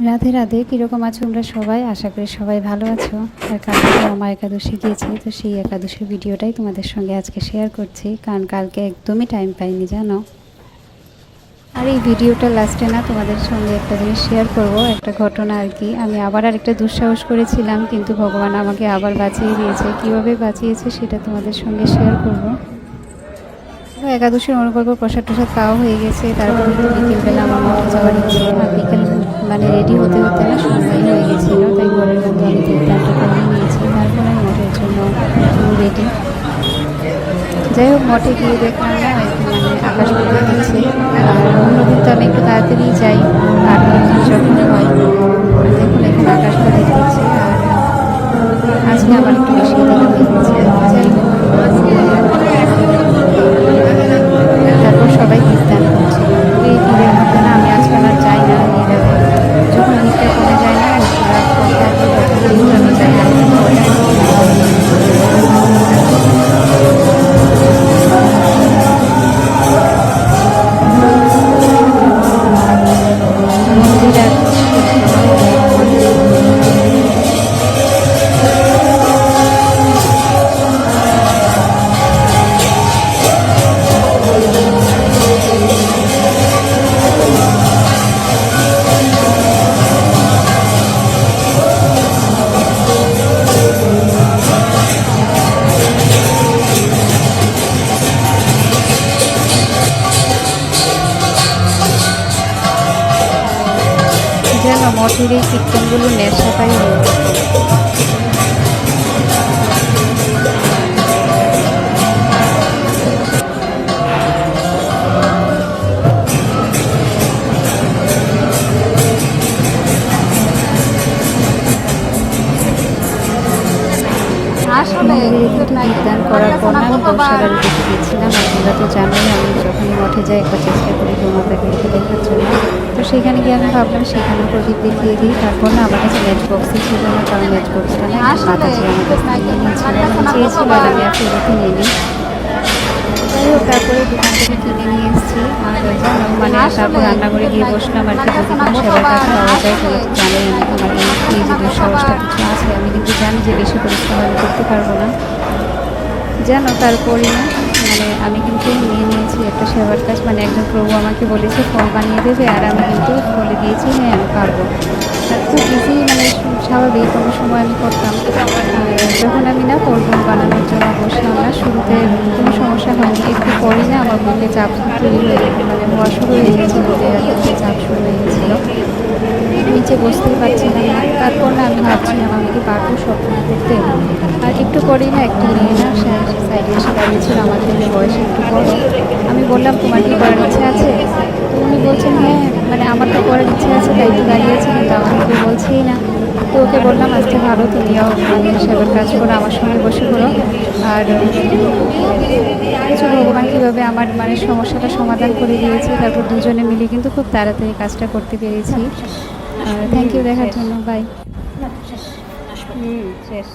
রাধে রাধে, কীরকম আছো তোমরা সবাই? আশা করি সবাই ভালো আছো। আর কালকে আমার একাদশী গিয়েছি, তো সেই একাদশীর ভিডিওটাই তোমাদের সঙ্গে আজকে শেয়ার করছি, কারণ কালকে একদমই টাইম পাইনি, জানো? আর এই ভিডিওটা লাস্টে না তোমাদের সঙ্গে একটা জিনিস শেয়ার করব, একটা ঘটনা আর কি। আমি আবার আরেকটা দুঃসাহস করেছিলাম, কিন্তু ভগবান আমাকে আবার বাঁচিয়ে দিয়েছে। কীভাবে বাঁচিয়েছে সেটা তোমাদের সঙ্গে শেয়ার করব। একাদশীর অনুকল্প প্রসাদ টসাদ পাওয়া হয়ে গেছে, তারপরে বিকেলবেলা আমার মঠে যাওয়ার ইচ্ছে, আর বিকেল মানে রেডি হতে হতে না সময় হয়ে গেছিল, তাই ঘরের মধ্যে আমি তিনটা করে নিয়েছি, তারপরে মঠের জন্য রেডি যাই হোক, মঠে গিয়ে দেখলাম না মানে আকাশ দিচ্ছে আর অন্যদিন তো আমি একটু তাড়াতাড়ি যাই। মঠের এই কীর্তনগুলো নেশাটাই হয়ে আসলে কীর্তন করার পর আমি গৌশালার দিকে গেছিলাম আপনারা তো জানেন আমি যখনই মঠে যাই একবার চেষ্টা করি গোমাতাকে একটু দেখার জন্য। তো সেখানে গিয়ে আমি ভাবলাম সেখানে প্রদীপ দেখিয়ে দিই, তারপর না আমার কাছে ম্যাচ বক্সই ছিল না, কারণ ম্যাচ বক্সটা না মাতাজি আমার কাছ আমি চেয়েছিল আর আমি আর ফেরতই নিইনি। তারপরে দোকান থেকে কিনে নিয়ে এসেছি। মানে তারপর রান্নাঘরে গিয়ে বসলাম আর কি সেবার কাজ পাওয়া যায় এই যে দুঃসাহসটা কিছু আছে, আমি কিন্তু জানি যে বেশি পরিশ্রম আমি করতে পারব না। জানো তারপরে না মানে আমি কিন্তু নিয়ে নিয়েছি একটা সেবার কাজ। মানে একজন প্রভু আমাকে বলেছে, ফল বানিয়ে দেবে, আর আমি কিন্তু বলে দিয়েছি হ্যাঁ আমি পারব। খুব ইজি মানে স্বাভাবিক, কোনো সময় আমি করতাম। যখন আমি না ফল বানানোর জন্য বসলাম না, শুরুতে কোনো সমস্যা হয়নি। একটু পরে না আমার বুকে চাপ তৈরি হয়ে মানে হওয়া শুরু হয়ে গেছিল চাপ শুরু হয়ে গেছিল। নিচে বসতেই পারছিলাম না। তারপর না আমি ভাবছিলাম আমি কি পারব স্বপ্ন করতে। আর একটু পরেই না একটি মেয়ে না সাইডে এসে দাঁড়িয়েছিল, আমার থেকে বয়সে একটু বড়। আমি বললাম, তোমার কি করার ইচ্ছা আছে? তো উনি বলছেন হ্যাঁ মানে আমার তো করার ইচ্ছা আছে, তাই তো আমাকে না। তো ওকে বললাম আজকে ভালো তুমিও মানে সেবার কাজ করো আমার সঙ্গে বসে করো আর কিছু ভগবান কীভাবে আমার মানে সমস্যাটা সমাধান করে দিয়েছি, তারপর দুজনে মিলে কিন্তু খুব তাড়াতাড়ি কাজটা করতে পেরেছি। আর থ্যাংক ইউ দেখার জন্য বাই শেষ।